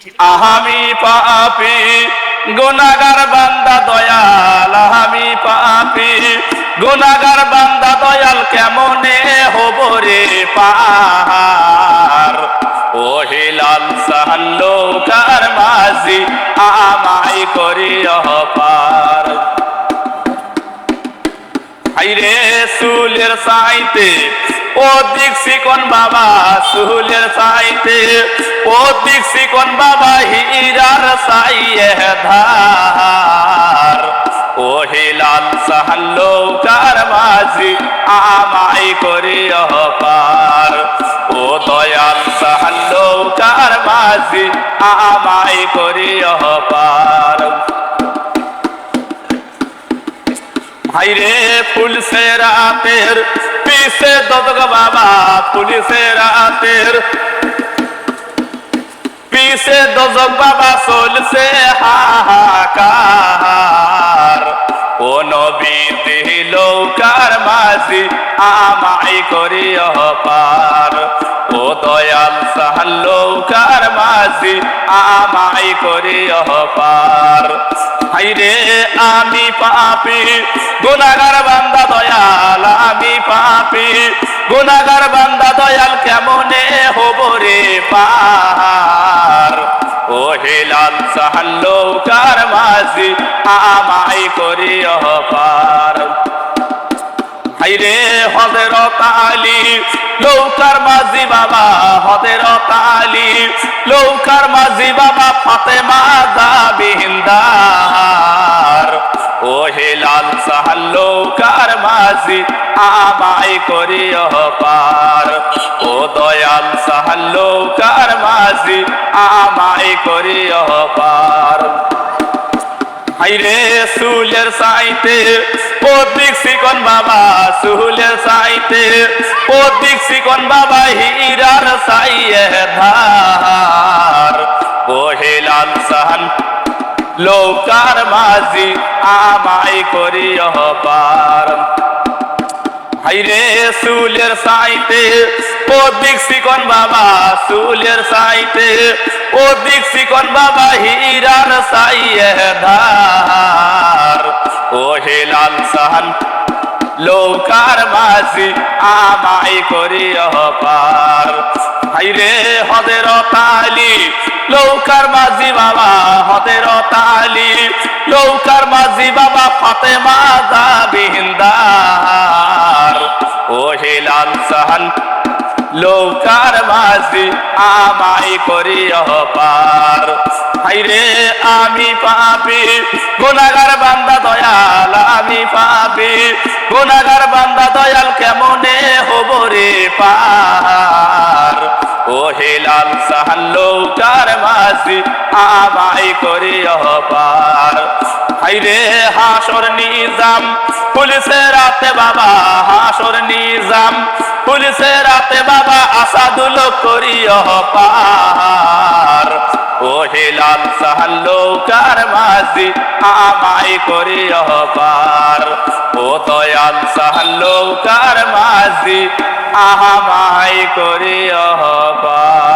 আহামি পাপি, গুনাগার বান্দা দয়াল, আহামি পাপি, গুনাগার বান্দা দয়াল কেমনে হব রে পার ও হিলাল সাহাল্লোকার মাঝি আমাই করি অপার হাইরে সুলের সাইতে, ও দিক সিকন বাবা, সুলের সাইতে ও দিক সিকন বাবা হীরার সাইয়ে ধার ও হিলাল সাহাল্লোকার মাঝি আমাই করি পার ও দয়াল সাহাল্লোকার মাঝি আমাই করি পার ভাইরে ফুল সে রাতের পিসে দদগ বাবা পুলিশে রাতের পিসে দজক বাবা চলছে হাহাকার। ও নবী দিলৌকার মাঝি আমাই করি পার। ও দয়াল সাহাল্লৌকার মাঝি আমাই করি পার। হাইরে আমি পাপি গুনাগার বান্দা দয়াল আমি পাপি। গুনাগার বান্দা দয়াল কেমনে হব রে পার ও হেলাল সাহাল্লৌকার মাঝি আমাই করি পার। হাইরে হদের তালি লৌকার মাঝি বাবা হদের তালি লৌকার মাঝি বাবা ফাতেমা দাবিন্দার ও হেলাল সাহাল লৌকার মাঝি আমাই করি পার। দয়াল সাহাল লৌকার মাঝি আমাই করি পার। হাইরে সুলের সাইতে ও দিক সিকন বাবা, সুলের সাইতে ও দিক সিকন বাবা, হীরার সাইয়ে ধার। ও হেলাল সাহান লৌকার মাঝি আমাই করি পার। হাইরে সুলের সাইতে। ও দিক সিকন বাবা সুলের সাইতে। ও দিক সিকন বাবা, হীরার সাইয়ে ধার। ও হেলাল সাহান, লৌকার মাঝি আমাই করি পার। হাইরে হদের তালি লৌকার মাঝি বাবা হদের তালি লৌকার মাঝি বাবা, ফাতেমা দাবিন্দার ও হেলাল সাহান লৌকার মাঝি আমাই করি পার। হাইরে আমি পাপি গুনাগার বান্দা দয়াল আমি পাপি গুনাগার বান্দা দয়াল কেমনে হব রে পার? ও হেলাল সাহান লৌকার মাঝি আমাই করি পার। হাইরে হাসর নিজাম পুলিশের রাতে বাবা হাসর নিজাম পুলিশের রাতে বাবা আসাদুল করি পার ও হেলাল সাহাল্লোকার মাঝি আমাই করি পার ও দয়াল সাহাল্লোকার মাঝি আহামাই করি পার